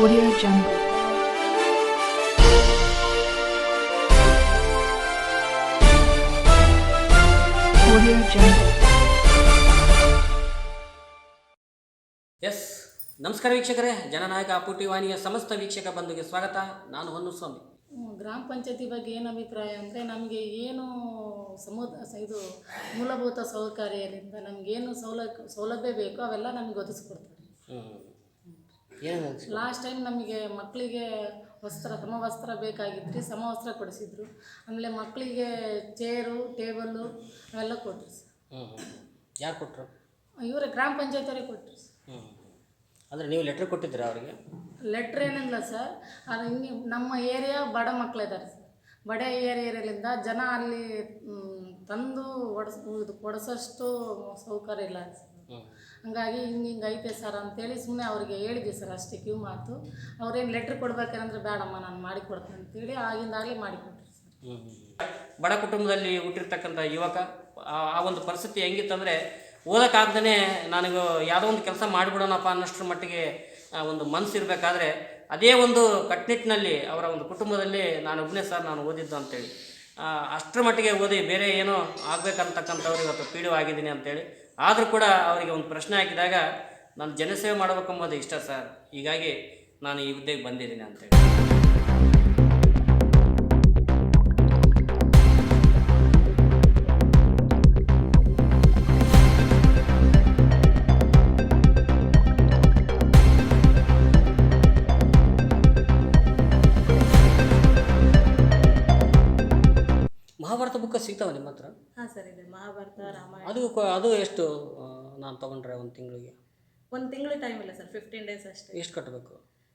Audio Jungle. Audio Jungle. ಎಸ್ ನಮಸ್ಕಾರ ವೀಕ್ಷಕರೇ. ಜನನಾಯಕ ಅಪುಟಿ ವಾಹಿನಿಯ ಸಮಸ್ತ ವೀಕ್ಷಕ ಬಂಧುಗೆ ಸ್ವಾಗತ. ನಾನು ಹೊನ್ನುಸ್ವಾಮಿ ಸ್ವಾಮಿ ಗ್ರಾಮ ಪಂಚಾಯತಿ ಬಗ್ಗೆ ಏನು ಅಭಿಪ್ರಾಯ ಅಂದರೆ ನಮಗೆ ಏನು ಸಮುದ ಇದು ಮೂಲಭೂತ ಸೌಕರ್ಯದಿಂದ ನಮಗೇನು ಸೌಲಭ್ಯ ಸೌಲಭ್ಯ ಬೇಕೋ ಅವೆಲ್ಲ ನಮಗೆ ಒದಗಿಸ್ಕೊಡ್ತಾರೆ. ಲಾಸ್ಟ್ ಟೈಮ್ ನಮಗೆ ಮಕ್ಕಳಿಗೆ ವಸ್ತ್ರ ಸಮವಸ್ತ್ರ ಬೇಕಾಗಿತ್ತು ರೀ ಸಮವಸ್ತ್ರ ಕೊಡಿಸಿದ್ರು. ಆಮೇಲೆ ಮಕ್ಕಳಿಗೆ ಚೇರು ಟೇಬಲ್ಲು ಅವೆಲ್ಲ ಕೊಟ್ಟರು ಸರ್. ಹ್ಞೂ ಯಾರು ಕೊಟ್ಟರು ಇವರೇ ಗ್ರಾಮ ಪಂಚಾಯತಿಯವರೇ ಕೊಟ್ಟರು ಸರ್. ಹ್ಞೂ ಅಂದರೆ ನೀವು ಲೆಟ್ರ್ ಕೊಟ್ಟಿದ್ದೀರಾ ಅವರಿಗೆ? ಲೆಟ್ರ್ ಏನಿಲ್ಲ ಸರ್. ಅದು ಹಿಂಗೆ ನಮ್ಮ ಏರಿಯಾ ಬಡ ಮಕ್ಕಳಿದ್ದಾರೆ ಸರ್. ಬಡ ಏರಿಯಾಲಿಂದ ಜನ ಅಲ್ಲಿ ತಂದು ಒಡಿಸ್ ಇದು ಕೊಡಿಸೋಷ್ಟು ಸೌಕರ್ಯ ಇಲ್ಲ ಸರ್. ಹಂಗಾಗಿ ಹಿಂಗೆ ಹಿಂಗೆ ಐತೆ ಸರ್ ಅಂತೇಳಿ ಸುಮ್ಮನೆ ಅವ್ರಿಗೆ ಹೇಳಿದ್ವಿ ಸರ್ ಅಷ್ಟೇ ಕ್ಯೂ ಮಾತು. ಅವ್ರೇನು ಲೆಟ್ರ್ ಕೊಡ್ಬೇಕಂದ್ರೆ ಬೇಡಮ್ಮ, ನಾನು ಮಾಡಿಕೊಡ್ತೀನಿ ಅಂತೇಳಿ ಆಗಿಂದಾಗಲೇ ಮಾಡಿಕೊಟ್ರಿ ಸರ್. ಬಡ ಕುಟುಂಬದಲ್ಲಿ ಹುಟ್ಟಿರ್ತಕ್ಕಂಥ ಯುವಕ, ಆ- ಒಂದು ಪರಿಸ್ಥಿತಿ ಹೆಂಗಿತ್ತಂದರೆ ಓದೋಕ್ಕಾಗ್ದೇ ನನಗೆ ಯಾವುದೋ ಒಂದು ಕೆಲಸ ಮಾಡಿಬಿಡೋಣಪ್ಪ ಅನ್ನೋಷ್ಟ್ರ ಮಟ್ಟಿಗೆ ಒಂದು ಮನಸ್ಸು ಇರಬೇಕಾದ್ರೆ ಅದೇ ಒಂದು ಕಟ್ನಿಟ್ಟಿನಲ್ಲಿ ಅವರ ಒಂದು ಕುಟುಂಬದಲ್ಲಿ ನಾನು ಒಬ್ಬನೇ ಸರ್, ನಾನು ಓದಿದ್ದು ಅಂತೇಳಿ. ಅಷ್ಟರ ಮಟ್ಟಿಗೆ ಓದಿ ಬೇರೆ ಏನೋ ಆಗಬೇಕಂತಕ್ಕಂಥವ್ರು ಇವತ್ತು ಪೀಡು ಆಗಿದ್ದೀನಿ ಅಂತೇಳಿ ಆದರೂ ಕೂಡ ಅವರಿಗೆ ಒಂದು ಪ್ರಶ್ನೆ ಹಾಕಿದಾಗ, ನಾನು ಜನಸೇವೆ ಮಾಡಬೇಕೆಂಬುದು ಇಷ್ಟ ಸರ್. ಹೀಗಾಗಿ ನಾನು ಈ ಹುದ್ದೆಗೆ ಬಂದಿದ್ದೀನಿ ಅಂತೇಳಿ ಮಹಾಭಾರತ ಬುಕ್ಕ ಸಿಗ್ತಾವ ನಿಮ್ಮ ಹತ್ರ? ಹಾಂ ಸರ್ ಇದೆ. ಮಹಾಭಾರತ ರಾಮಾಯಣ. ಅದು ಕ- ಅದು ಎಷ್ಟು ನಾನು ತೊಗೊಂಡ್ರೆ ಒಂದು ತಿಂಗಳಿಗೆ? ಒಂದು ತಿಂಗಳು ಟೈಮ್ ಇಲ್ಲ ಸರ್. ಫಿಫ್ಟೀನ್ ಡೇಸ್ ಅಷ್ಟೇ. ಎಷ್ಟು ಕಟ್ಟಬೇಕು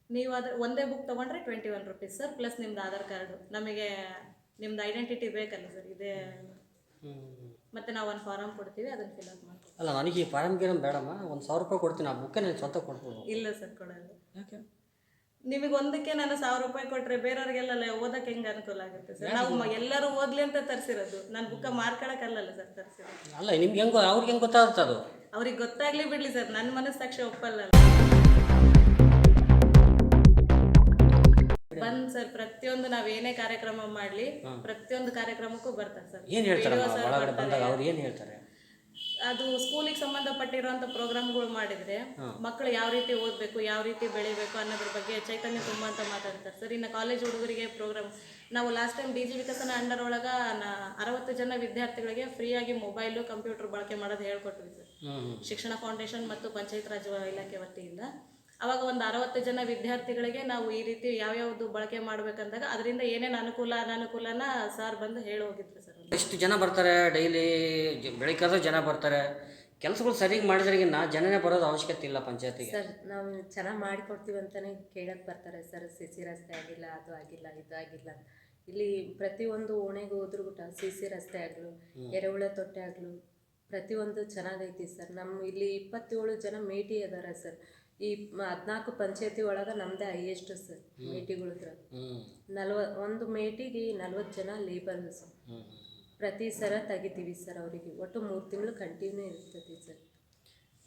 ನೀವು ಅದ್ರ ಒಂದೇ ಬುಕ್ ತೊಗೊಂಡ್ರೆ twenty one rupees sir plus ನಿಮ್ದು ಆಧಾರ್ ಕಾರ್ಡು. ನಮಗೆ ನಿಮ್ದು ಐಡೆಂಟಿಟಿ ಬೇಕಲ್ಲ ಸರ್. ಇದೇ ಮತ್ತೆ ನಾವು ಒಂದು ಫಾರಮ್ ಕೊಡ್ತೀವಿ ಅದನ್ನು ಫಿಲ್ಅಪ್ ಮಾಡ್ತೀವಿ. ಅಲ್ಲ ನನಗೆ ಈ ಫಾರಮ್ ಗಿರಮ್ ಬೇಡಮ್ಮ. ಒಂದು ಸಾವಿರ ರೂಪಾಯಿ ಕೊಡ್ತೀನಿ ಆ ಬುಕ್ಕ ನಾನು ಸ್ವಂತ ಕೊಡ್ಬೋದು ಇಲ್ಲ ಸರ್ ಕೊಡಲ್ಲ. ಯಾಕೆ? ನಿಮಗೆ ಒಂದಕ್ಕೆ ನಾನು ಸಾವಿರ ರೂಪಾಯಿ ಕೊಟ್ಟರೆ ಬೇರೆಯವ್ರಿಗೆಲ್ಲ ಓದಕ್ಕೆ ಹೆಂಗೆ ಅನುಕೂಲ ಆಗುತ್ತೆ ಸರ್? ನಾವು ಎಲ್ಲರೂ ಓದಲಿ ಅಂತ ತರಿಸಿರೋದು. ನಾನು ಬುಕ್ಕ ಮಾರ್ಕೊಳಕ್ಕಲ್ಲಲ್ಲ ಸರ್ ತರಿಸಿರೋದು. ಅಲ್ಲ ನಿಮ್ಗೆ ಹೆಂಗೋ ಅವ್ರಿಗೆ ಹೆಂಗೆ ಗೊತ್ತಾಗುತ್ತೆ ಅದು? ಅವ್ರಿಗೆ ಗೊತ್ತಾಗ್ಲಿ ಬಿಡ್ಲಿ ಸರ್ ನನ್ನ ಮನಸ್ಸಾಕ್ಷಿ ಒಪ್ಪಲ್ಲ. ಬಂದ್ ಸರ್ ಪ್ರತಿಯೊಂದು ನಾವ್ ಏನೇ ಕಾರ್ಯಕ್ರಮ ಮಾಡ್ಲಿ ಪ್ರತಿಯೊಂದು ಕಾರ್ಯಕ್ರಮಕ್ಕೂ ಬರ್ತಾರೆ ಸರ್. ಏನು ಹೇಳ್ತಾರೆ PDO ಒಳಗಡೆ ಬಂದಾಗ ಅವ್ರು ಏನು ಹೇಳ್ತಾರೆ? ಅದು ಸ್ಕೂಲಿಗೆ ಸಂಬಂಧಪಟ್ಟಿರುವಂತ ಪ್ರೋಗ್ರಾಮ್ಗಳು ಮಾಡಿದ್ರೆ ಮಕ್ಕಳು ಯಾವ ರೀತಿ ಓದ್ಬೇಕು ಯಾವ ರೀತಿ ಬೆಳಿಬೇಕು ಅನ್ನೋದ್ರ ಬಗ್ಗೆ ಚೈತನ್ಯ ತುಂಬ ಅಂತ ಮಾತಾಡ್ತಾರೆ. ಸರ್ ಇನ್ನು ಕಾಲೇಜ್ ಹುಡುಗರಿಗೆ ಪ್ರೋಗ್ರಾಮ್ ನಾವು ಲಾಸ್ಟ್ ಟೈಮ್ ಡಿ ಜಿ ವಿಕಸನ ಅಂಡರ್ ಒಳಗ ನಾ ಅರವತ್ತು ಜನ ವಿದ್ಯಾರ್ಥಿಗಳಿಗೆ ಫ್ರೀಯಾಗಿ ಮೊಬೈಲು ಕಂಪ್ಯೂಟರ್ ಬಳಕೆ ಮಾಡೋದು ಹೇಳ್ಕೊಟ್ವಿ ಸರ್. ಶಿಕ್ಷಣ ಫೌಂಡೇಶನ್ ಮತ್ತು ಪಂಚಾಯತ್ ರಾಜ್ ಇಲಾಖೆ ವತಿಯಿಂದ. ಅವಾಗ ಒಂದು ಅರವತ್ತು ಜನ ವಿದ್ಯಾರ್ಥಿಗಳಿಗೆ ನಾವು ಈ ರೀತಿ ಯಾವ್ಯಾವ್ದು ಬಳಕೆ ಮಾಡ್ಬೇಕಂದಾಗ ಅದರಿಂದ ಏನೇನು ಅನುಕೂಲ ಅನಾನುಕೂಲನ ಸರ್ ಬಂದು ಹೇಳಿ ಹೋಗಿದ್ರು ಸರ್. ಎಷ್ಟು ಜನ ಬರ್ತಾರೆ ಡೈಲಿ ಬೆಳಿಗ್ಗೆ ಜನ ಬರ್ತಾರೆ. ಕೆಲಸಗಳು ಸರಿಯಾಗಿ ಮಾಡಿದ್ರಿಗಿನ್ನ ಜನನೇ ಬರೋದು ಅವಶ್ಯಕತೆ ಇಲ್ಲ ಪಂಚಾಯತಿಗೆ. ಸರ್ ನಾವು ಚೆನ್ನಾಗಿ ಮಾಡಿಕೊಡ್ತೀವಿ ಅಂತಲೇ ಕೇಳಕ್ಕೆ ಬರ್ತಾರೆ. ಸರ್ ಸಿ ಸಿ ರಸ್ತೆ ಆಗಿಲ್ಲ ಅದು ಆಗಿಲ್ಲ ಇದು ಆಗಿಲ್ಲ ಇಲ್ಲಿ ಪ್ರತಿಯೊಂದು ಓಣೆಗೆ ಹೋದ್ರೂ ಕೂಡ ಸಿ ಸಿ ರಸ್ತೆ ಆಗಲು ಎರೆಹುಳ ತೊಟ್ಟೆ ಆಗಲು ಪ್ರತಿಯೊಂದು ಚೆನ್ನಾಗೈತಿ ಸರ್. ನಮ್ಮ ಇಲ್ಲಿ ಇಪ್ಪತ್ತೇಳು ಜನ ಮೇಟಿ ಅದಾರ ಸರ್. ಈ ಹದಿನಾಲ್ಕು ಪಂಚಾಯತಿ ಒಳಗೆ ನಮ್ಮದೇ ಹೈಯೆಸ್ಟ್ ಸರ್ ಮೇಟಿಗಳು ಹ್ಞೂ ನಲ್ವ ಒಂದು ಮೇಟಿಗೆ ನಲ್ವತ್ತು ಜನ ಲೇಬರ್ ಸರ್ ಪ್ರತಿ ಸರ ತೆಗಿತೀವಿ ಸರ್ ಅವರಿಗೆ. ಒಟ್ಟು ಮೂರು ತಿಂಗಳು ಕಂಟಿನ್ಯೂ ಇರ್ತದೆ ಸರ್.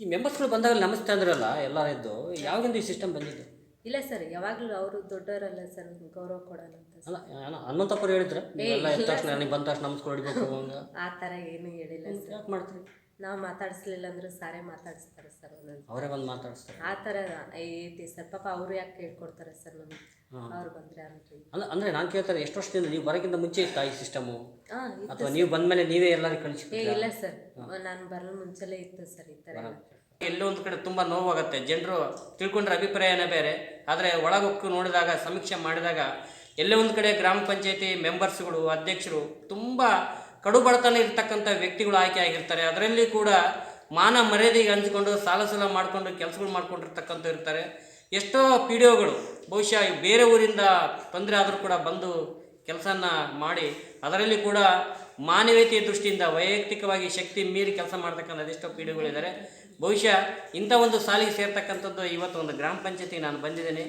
ಈ ಮೆಂಬರ್ಸ್ಗಳು ಬಂದಾಗ ನಮಸ್ತೆ ಅಂದ್ರಲ್ಲ ಎಲ್ಲ ಇದ್ದು ಯಾವಾಗಿಂದ ಈ ಸಿಸ್ಟಮ್ ಬಂದಿದ್ದು? ಇಲ್ಲ ಸರ್ ಯಾವಾಗಲೂ ಅವರು ದೊಡ್ಡವರಲ್ಲ ಸರ್ ಗೌರವ ಕೊಡೋಣ ಅಂತ ಅಲ್ಲ ಅಲ್ಲ ಹನುಮಂತಪ್ಪರು ಹೇಳಿದ್ರೆ ನೀವೆಲ್ಲ ಎದ್ದ ತಕ್ಷಣ ನನಗೆ ಬಂದ ತಕ್ಷಣ ನಮಸ್ಕಾರ ಹೊಡಿಬೇಕು ಆ ಥರ ಏನೂ ಹೇಳಿಲ್ಲ ಸರ್. ಯಾಕೆ ಮಾಡ್ತೀರಿ? ನಾವು ಮಾತಾಡಿಸ್ಲಿಲ್ಲ ಅಂದ್ರೆ ಸಾರೇ ಮಾತಾಡಿಸ್ತಾರೆ ಸರ್ ಅವರೇ ಬಂದು ಮಾತಾಡಿಸ್ತಾರೆ. ಆ ಥರ ಐತಿ ಸರ್ ಪಾಪ ಅವರು ಯಾಕೆ ಕೇಳ್ಕೊಡ್ತಾರೆ ಸರ್ ನಮಗೆ? ಅವ್ರು ಬಂದರೆ ಅಂತ ಅಲ್ಲ ಅಂದರೆ ನಾನು ಕೇಳ್ತಾರೆ ಎಷ್ಟು ವರ್ಷದಿಂದ ನೀವು ಬರೋಕ್ಕಿಂತ ಮುಂಚೆ ಇತ್ತಾ ಈ ಸಿಸ್ಟಮು? ಅಥವಾ ನೀವು ಬಂದಮೇಲೆ ನೀವೇ ಎಲ್ಲರಿಗೂ ಕಳಿಸಿ ಇಲ್ಲ ಸರ್. ನಾನು ಬರಲು ಮುಂಚೆಲೇ ಇತ್ತು ಸರ್ ಈ ಥರ. ಎಲ್ಲ. ಎಲ್ಲೋ ಒಂದು ಕಡೆ ತುಂಬ ನೋವಾಗುತ್ತೆ. ಜನರು ತಿಳ್ಕೊಂಡ್ರೆ ಅಭಿಪ್ರಾಯನೇ ಬೇರೆ. ಆದರೆ ಒಳಗೊಕ್ಕು ನೋಡಿದಾಗ ಸಮೀಕ್ಷೆ ಮಾಡಿದಾಗ ಎಲ್ಲೇ ಒಂದು ಕಡೆ ಗ್ರಾಮ ಪಂಚಾಯತಿ ಮೆಂಬರ್ಸ್ಗಳು ಅಧ್ಯಕ್ಷರು ತುಂಬ ಕಡು ಬಡತನ ಇರ್ತಕ್ಕಂಥ ವ್ಯಕ್ತಿಗಳು ಆಯ್ಕೆ ಆಗಿರ್ತಾರೆ. ಅದರಲ್ಲಿ ಕೂಡ ಮಾನ ಮರ್ಯಾದೆಗೆ ಹಂಚಿಕೊಂಡು ಸಾಲ ಸಾಲ ಮಾಡಿಕೊಂಡು ಕೆಲಸಗಳು ಮಾಡ್ಕೊಂಡಿರ್ತಕ್ಕಂಥ ಇರ್ತಾರೆ. ಎಷ್ಟೋ ಪಿ ಡಿ ಒಗಳು ಬಹುಶಃ ಬೇರೆ ಊರಿಂದ ತೊಂದರೆ ಆದರೂ ಕೂಡ ಬಂದು ಕೆಲಸನ ಮಾಡಿ, ಅದರಲ್ಲಿ ಕೂಡ ಮಾನವೀಯತೆಯ ದೃಷ್ಟಿಯಿಂದ ವೈಯಕ್ತಿಕವಾಗಿ ಶಕ್ತಿ ಮೀರಿ ಕೆಲಸ ಮಾಡ್ತಕ್ಕಂಥ ಅದೆಷ್ಟೋ ಪಿ ಡಿಗಳಿದ್ದಾರೆ ಬಹುಶಃ ಇಂಥ ಒಂದು ಸಾಲಿಗೆ ಸೇರ್ತಕ್ಕಂಥದ್ದು ಇವತ್ತು ಒಂದು ಗ್ರಾಮ ಪಂಚಾಯತಿಗೆ ನಾನು ಬಂದಿದ್ದೇನೆ.